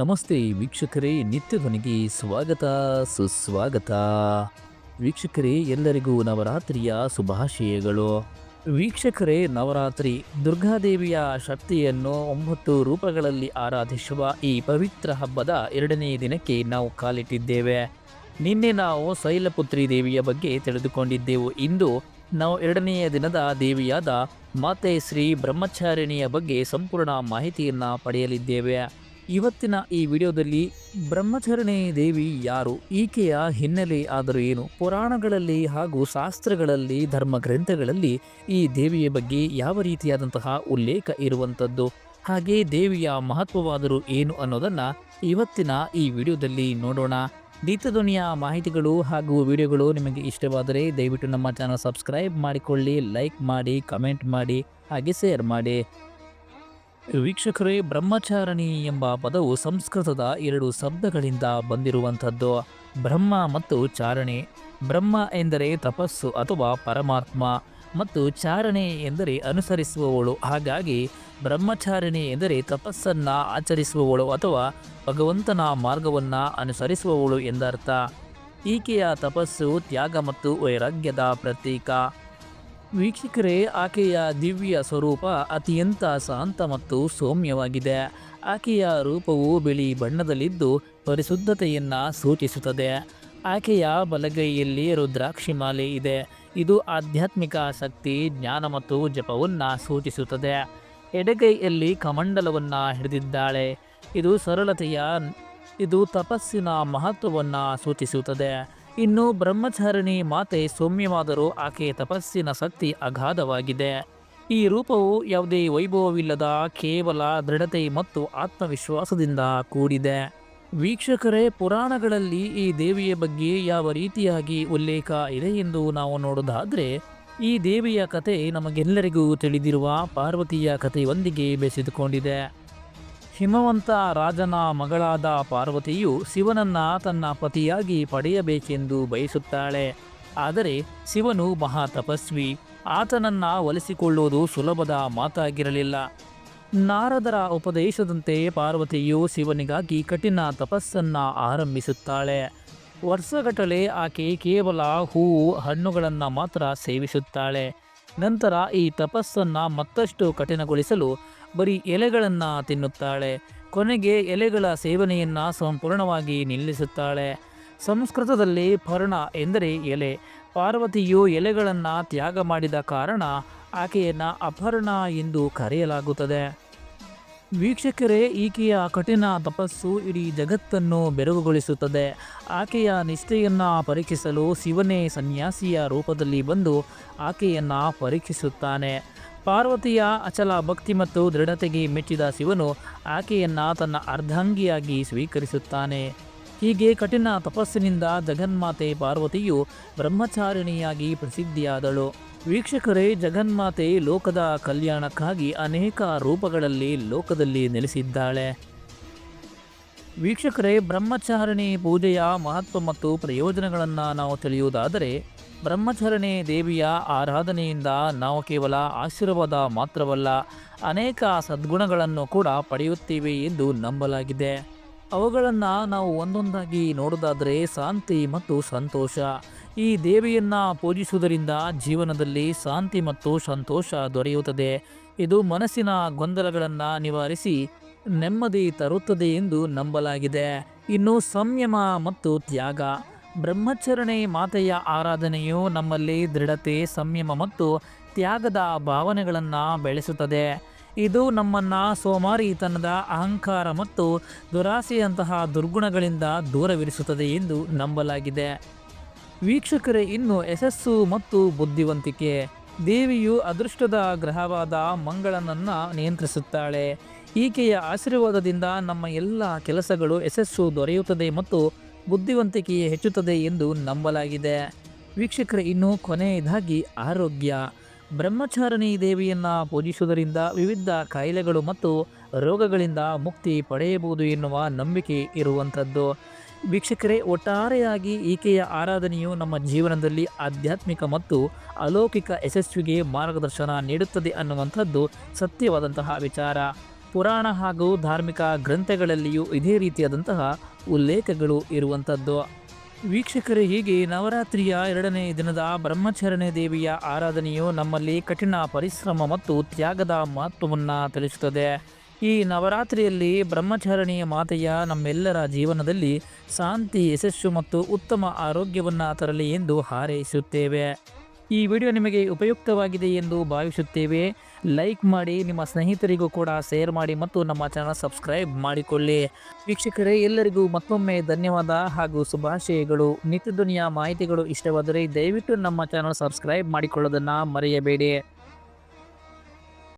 ನಮಸ್ತೆ ವೀಕ್ಷಕರೇ, ನಿತ್ಯ ಧ್ವನಿಗೆ ಸ್ವಾಗತ, ಸುಸ್ವಾಗತ. ವೀಕ್ಷಕರೇ, ಎಲ್ಲರಿಗೂ ನವರಾತ್ರಿಯ ಶುಭಾಶಯಗಳು. ವೀಕ್ಷಕರೇ, ನವರಾತ್ರಿ ದುರ್ಗಾದೇವಿಯ ಶಕ್ತಿಯನ್ನು ಒಂಬತ್ತು ರೂಪಗಳಲ್ಲಿ ಆರಾಧಿಸುವ ಈ ಪವಿತ್ರ ಹಬ್ಬದ ಎರಡನೇ ದಿನಕ್ಕೆ ನಾವು ಕಾಲಿಟ್ಟಿದ್ದೇವೆ. ನಿನ್ನೆ ನಾವು ಶೈಲಪುತ್ರಿ ದೇವಿಯ ಬಗ್ಗೆ ತಿಳಿದುಕೊಂಡಿದ್ದೆವು. ಇಂದು ನಾವು ಎರಡನೆಯ ದಿನದ ದೇವಿಯಾದ ಮಾತೆ ಶ್ರೀ ಬ್ರಹ್ಮಚಾರಿಣಿಯ ಬಗ್ಗೆ ಸಂಪೂರ್ಣ ಮಾಹಿತಿಯನ್ನು ಪಡೆಯಲಿದ್ದೇವೆ. ಇವತ್ತಿನ ಈ ವಿಡಿಯೋದಲ್ಲಿ ಬ್ರಹ್ಮಚರಣೆ ದೇವಿ ಯಾರು? ಈಕೆಯ ಹಿನ್ನೆಲೆ ಆದರೂ ಏನು? ಪುರಾಣಗಳಲ್ಲಿ ಹಾಗೂ ಶಾಸ್ತ್ರಗಳಲ್ಲಿ ಧರ್ಮ ಗ್ರಂಥಗಳಲ್ಲಿ ಈ ದೇವಿಯ ಬಗ್ಗೆ ಯಾವ ರೀತಿಯಾದಂತಹ ಉಲ್ಲೇಖ ಇರುವಂಥದ್ದು? ಹಾಗೆ ದೇವಿಯ ಮಹತ್ವವಾದರೂ ಏನು ಅನ್ನೋದನ್ನು ಇವತ್ತಿನ ಈ ವಿಡಿಯೋದಲ್ಲಿ ನೋಡೋಣ. ನಿತ್ಯಧ್ವನಿಯ ಮಾಹಿತಿಗಳು ಹಾಗೂ ವಿಡಿಯೋಗಳು ನಿಮಗೆ ಇಷ್ಟವಾದರೆ ದಯವಿಟ್ಟು ನಮ್ಮ ಚಾನಲ್ ಸಬ್ಸ್ಕ್ರೈಬ್ ಮಾಡಿಕೊಳ್ಳಿ, ಲೈಕ್ ಮಾಡಿ, ಕಮೆಂಟ್ ಮಾಡಿ, ಹಾಗೆ ಶೇರ್ ಮಾಡಿ. ವೀಕ್ಷಕರೇ, ಬ್ರಹ್ಮಚಾರಣಿ ಎಂಬ ಪದವು ಸಂಸ್ಕೃತದ ಎರಡು ಶಬ್ದಗಳಿಂದ ಬಂದಿರುವಂಥದ್ದು. ಬ್ರಹ್ಮ ಮತ್ತು ಚಾರಣೆ. ಬ್ರಹ್ಮ ಎಂದರೆ ತಪಸ್ಸು ಅಥವಾ ಪರಮಾತ್ಮ ಮತ್ತು ಚಾರಣೆ ಎಂದರೆ ಅನುಸರಿಸುವವಳು. ಹಾಗಾಗಿ, ಬ್ರಹ್ಮಚಾರಣೆ ಎಂದರೆ ತಪಸ್ಸನ್ನು ಆಚರಿಸುವವಳು ಅಥವಾ ಭಗವಂತನ ಮಾರ್ಗವನ್ನು ಅನುಸರಿಸುವವಳು ಎಂದರ್ಥ. ಈಕೆಯ ತಪಸ್ಸು ತ್ಯಾಗ ಮತ್ತು ವೈರಾಗ್ಯದ ಪ್ರತೀಕ. ವೀಕ್ಷಕರೇ, ಆಕೆಯ ದಿವ್ಯ ಸ್ವರೂಪ ಅತ್ಯಂತ ಶಾಂತ ಮತ್ತು ಸೌಮ್ಯವಾಗಿದೆ. ಆಕೆಯ ರೂಪವು ಬಿಳಿ ಬಣ್ಣದಲ್ಲಿದ್ದು ಪರಿಶುದ್ಧತೆಯನ್ನು ಸೂಚಿಸುತ್ತದೆ. ಆಕೆಯ ಬಲಗೈಯಲ್ಲಿ ರುದ್ರಾಕ್ಷಿಮಾಲೆ ಇದೆ. ಇದು ಆಧ್ಯಾತ್ಮಿಕ ಶಕ್ತಿ, ಜ್ಞಾನ ಮತ್ತು ಜಪವನ್ನು ಸೂಚಿಸುತ್ತದೆ. ಎಡಗೈಯಲ್ಲಿ ಕಮಂಡಲವನ್ನು ಹಿಡಿದಿದ್ದಾಳೆ. ಇದು ಸರಳತೆಯ, ಇದು ತಪಸ್ಸಿನ ಮಹತ್ವವನ್ನು ಸೂಚಿಸುತ್ತದೆ. ಇನ್ನು ಬ್ರಹ್ಮಚಾರಿಣಿ ಮಾತೆ ಸೌಮ್ಯವಾದರೂ ಆಕೆಯ ತಪಸ್ಸಿನ ಶಕ್ತಿ ಅಗಾಧವಾಗಿದೆ. ಈ ರೂಪವು ಯಾವುದೇ ವೈಭವವಿಲ್ಲದ ಕೇವಲ ದೃಢತೆ ಮತ್ತು ಆತ್ಮವಿಶ್ವಾಸದಿಂದ ಕೂಡಿದೆ. ವೀಕ್ಷಕರೇ, ಪುರಾಣಗಳಲ್ಲಿ ಈ ದೇವಿಯ ಬಗ್ಗೆ ಯಾವ ರೀತಿಯಾಗಿ ಉಲ್ಲೇಖ ಇದೆ ಎಂದು ನಾವು ನೋಡೋದಾದರೆ, ಈ ದೇವಿಯ ಕತೆ ನಮಗೆಲ್ಲರಿಗೂ ತಿಳಿದಿರುವ ಪಾರ್ವತಿಯ ಕಥೆಯೊಂದಿಗೆ ಬೆಸೆದುಕೊಂಡಿದೆ. ಹಿಮವಂತ ರಾಜನ ಮಗಳಾದ ಪಾರ್ವತಿಯು ಶಿವನನ್ನ ತನ್ನ ಪತಿಯಾಗಿ ಪಡೆಯಬೇಕೆಂದು ಬಯಸುತ್ತಾಳೆ. ಆದರೆ ಶಿವನು ಮಹಾ ತಪಸ್ವಿ. ಆತನನ್ನ ಒಲಿಸಿಕೊಳ್ಳುವುದು ಸುಲಭದ ಮಾತಾಗಿರಲಿಲ್ಲ. ನಾರದರ ಉಪದೇಶದಂತೆ ಪಾರ್ವತಿಯು ಶಿವನಿಗಾಗಿ ಕಠಿಣ ತಪಸ್ಸನ್ನ ಆರಂಭಿಸುತ್ತಾಳೆ. ವರ್ಷಗಟ್ಟಲೆ ಆಕೆ ಕೇವಲ ಹೂವು, ಹಣ್ಣುಗಳನ್ನು ಮಾತ್ರ ಸೇವಿಸುತ್ತಾಳೆ. ನಂತರ ಈ ತಪಸ್ಸನ್ನು ಮತ್ತಷ್ಟು ಕಠಿಣಗೊಳಿಸಲು ಬರೀ ಎಲೆಗಳನ್ನು ತಿನ್ನುತ್ತಾಳೆ. ಕೊನೆಗೆ ಎಲೆಗಳ ಸೇವನೆಯನ್ನು ಸಂಪೂರ್ಣವಾಗಿ ನಿಲ್ಲಿಸುತ್ತಾಳೆ. ಸಂಸ್ಕೃತದಲ್ಲಿ ಪರ್ಣ ಎಂದರೆ ಎಲೆ. ಪಾರ್ವತಿಯು ಎಲೆಗಳನ್ನು ತ್ಯಾಗ ಮಾಡಿದ ಕಾರಣ ಆಕೆಯನ್ನು ಅಪರ್ಣ ಎಂದು ಕರೆಯಲಾಗುತ್ತದೆ. ವೀಕ್ಷಕರೇ, ಈಕೆಯ ಕಠಿಣ ತಪಸ್ಸು ಇಡೀ ಜಗತ್ತನ್ನು ಬೆರಗುಗೊಳಿಸುತ್ತದೆ. ಆಕೆಯ ನಿಷ್ಠೆಯನ್ನು ಪರೀಕ್ಷಿಸಲು ಶಿವನೇ ಸನ್ಯಾಸಿಯ ರೂಪದಲ್ಲಿ ಬಂದು ಆಕೆಯನ್ನು ಪರೀಕ್ಷಿಸುತ್ತಾನೆ. ಪಾರ್ವತಿಯ ಅಚಲ ಭಕ್ತಿ ಮತ್ತು ದೃಢತೆಗೆ ಮೆಚ್ಚಿದ ಶಿವನು ಆಕೆಯನ್ನು ತನ್ನ ಅರ್ಧಾಂಗಿಯಾಗಿ ಸ್ವೀಕರಿಸುತ್ತಾನೆ. ಹೀಗೆ ಕಠಿಣ ತಪಸ್ಸಿನಿಂದ ಜಗನ್ಮಾತೆ ಪಾರ್ವತಿಯು ಬ್ರಹ್ಮಚಾರಿಣಿಯಾಗಿ ಪ್ರಸಿದ್ಧಿಯಾದಳು. ವೀಕ್ಷಕರೇ, ಜಗನ್ಮಾತೆ ಲೋಕದ ಕಲ್ಯಾಣಕ್ಕಾಗಿ ಅನೇಕ ರೂಪಗಳಲ್ಲಿ ಲೋಕದಲ್ಲಿ ನೆಲೆಸಿದ್ದಾಳೆ. ವೀಕ್ಷಕರೇ, ಬ್ರಹ್ಮಚಾರಿಣಿ ಪೂಜೆಯ ಮಹತ್ವ ಮತ್ತು ಪ್ರಯೋಜನಗಳನ್ನು ನಾವು ತಿಳಿಯುವುದಾದರೆ ಬ್ರಹ್ಮಚಾರಿಣಿ ದೇವಿಯ ಆರಾಧನೆಯಿಂದ ನಾವು ಕೇವಲ ಆಶೀರ್ವಾದ ಮಾತ್ರವಲ್ಲ, ಅನೇಕ ಸದ್ಗುಣಗಳನ್ನು ಕೂಡ ಪಡೆಯುತ್ತೇವೆ ಎಂದು ನಂಬಲಾಗಿದೆ. ಅವುಗಳನ್ನು ನಾವು ಒಂದೊಂದಾಗಿ ನೋಡೋದಾದರೆ ಶಾಂತಿ ಮತ್ತು ಸಂತೋಷ. ಈ ದೇವಿಯನ್ನು ಪೂಜಿಸುವುದರಿಂದ ಜೀವನದಲ್ಲಿ ಶಾಂತಿ ಮತ್ತು ಸಂತೋಷ ದೊರೆಯುತ್ತದೆ. ಇದು ಮನಸ್ಸಿನ ಗೊಂದಲಗಳನ್ನು ನಿವಾರಿಸಿ ನೆಮ್ಮದಿ ತರುತ್ತದೆ ಎಂದು ನಂಬಲಾಗಿದೆ. ಇನ್ನು ಸಂಯಮ ಮತ್ತು ತ್ಯಾಗ. ಬ್ರಹ್ಮಚರಣೆ ಮಾತೆಯ ಆರಾಧನೆಯು ನಮ್ಮಲ್ಲಿ ದೃಢತೆ, ಸಂಯಮ ಮತ್ತು ತ್ಯಾಗದ ಭಾವನೆಗಳನ್ನು ಬೆಳೆಸುತ್ತದೆ. ಇದು ನಮ್ಮನ್ನು ಸೋಮಾರಿತನದ ಅಹಂಕಾರ ಮತ್ತು ದುರಾಸೆಯಂತಹ ದುರ್ಗುಣಗಳಿಂದ ದೂರವಿರಿಸುತ್ತದೆ ಎಂದು ನಂಬಲಾಗಿದೆ. ವೀಕ್ಷಕರೇ, ಇನ್ನು ಯಶಸ್ಸು ಮತ್ತು ಬುದ್ಧಿವಂತಿಕೆ. ದೇವಿಯು ಅದೃಷ್ಟದ ಗ್ರಹವಾದ ಮಂಗಳನನ್ನು ನಿಯಂತ್ರಿಸುತ್ತಾಳೆ. ಈಕೆಯ ಆಶೀರ್ವಾದದಿಂದ ನಮ್ಮ ಎಲ್ಲ ಕೆಲಸಗಳು ಯಶಸ್ಸು ದೊರೆಯುತ್ತದೆ ಮತ್ತು ಬುದ್ಧಿವಂತಿಕೆ ಹೆಚ್ಚುತ್ತದೆ ಎಂದು ನಂಬಲಾಗಿದೆ. ವೀಕ್ಷಕರ, ಇನ್ನು ಕೊನೆಯದಾಗಿ ಆರೋಗ್ಯ. ಬ್ರಹ್ಮಚಾರಣಿ ದೇವಿಯನ್ನು ಪೂಜಿಸುವುದರಿಂದ ವಿವಿಧ ಕಾಯಿಲೆಗಳು ಮತ್ತು ರೋಗಗಳಿಂದ ಮುಕ್ತಿ ಪಡೆಯಬಹುದು ಎನ್ನುವ ನಂಬಿಕೆ ಇರುವಂಥದ್ದು. ವೀಕ್ಷಕರೇ, ಒಟ್ಟಾರೆಯಾಗಿ ಈಕೆಯ ಆರಾಧನೆಯು ನಮ್ಮ ಜೀವನದಲ್ಲಿ ಆಧ್ಯಾತ್ಮಿಕ ಮತ್ತು ಅಲೌಕಿಕ ಯಶಸ್ವಿಗೆ ಮಾರ್ಗದರ್ಶನ ನೀಡುತ್ತದೆ ಅನ್ನುವಂಥದ್ದು ಸತ್ಯವಾದಂತಹ ವಿಚಾರ. ಪುರಾಣ ಹಾಗೂ ಧಾರ್ಮಿಕ ಗ್ರಂಥಗಳಲ್ಲಿಯೂ ಇದೇ ರೀತಿಯಾದಂತಹ ಉಲ್ಲೇಖಗಳು ಇರುವಂಥದ್ದು. ವೀಕ್ಷಕರೇ, ಹೀಗೆ ನವರಾತ್ರಿಯ ಎರಡನೇ ದಿನದ ಬ್ರಹ್ಮಚರಣೆ ದೇವಿಯ ಆರಾಧನೆಯು ನಮ್ಮಲ್ಲಿ ಕಠಿಣ ಪರಿಶ್ರಮ ಮತ್ತು ತ್ಯಾಗದ ಮಹತ್ವವನ್ನು ತಿಳಿಸುತ್ತದೆ. ಈ ನವರಾತ್ರಿಯಲ್ಲಿ ಬ್ರಹ್ಮಚರಣೀಯ ಮಾತೆಯ ನಮ್ಮೆಲ್ಲರ ಜೀವನದಲ್ಲಿ ಶಾಂತಿ, ಯಶಸ್ಸು ಮತ್ತು ಉತ್ತಮ ಆರೋಗ್ಯವನ್ನು ತರಲಿ ಎಂದು ಹಾರೈಸುತ್ತೇವೆ. ಈ ವಿಡಿಯೋ ನಿಮಗೆ ಉಪಯುಕ್ತವಾಗಿದೆ ಎಂದು ಭಾವಿಸುತ್ತೇವೆ. ಲೈಕ್ ಮಾಡಿ, ನಿಮ್ಮ ಸ್ನೇಹಿತರಿಗೂ ಕೂಡ ಶೇರ್ ಮಾಡಿ ಮತ್ತು ನಮ್ಮ ಚಾನಲ್ ಸಬ್ಸ್ಕ್ರೈಬ್ ಮಾಡಿಕೊಳ್ಳಿ. ವೀಕ್ಷಕರೇ, ಎಲ್ಲರಿಗೂ ಮತ್ತೊಮ್ಮೆ ಧನ್ಯವಾದ ಹಾಗೂ ಶುಭಾಶಯಗಳು. ನಿತ್ಯ ದುನಿಯಾ ಮಾಹಿತಿಗಳು ಇಷ್ಟವಾದರೆ ದಯವಿಟ್ಟು ನಮ್ಮ ಚಾನಲ್ ಸಬ್ಸ್ಕ್ರೈಬ್ ಮಾಡಿಕೊಳ್ಳೋದನ್ನು ಮರೆಯಬೇಡಿ.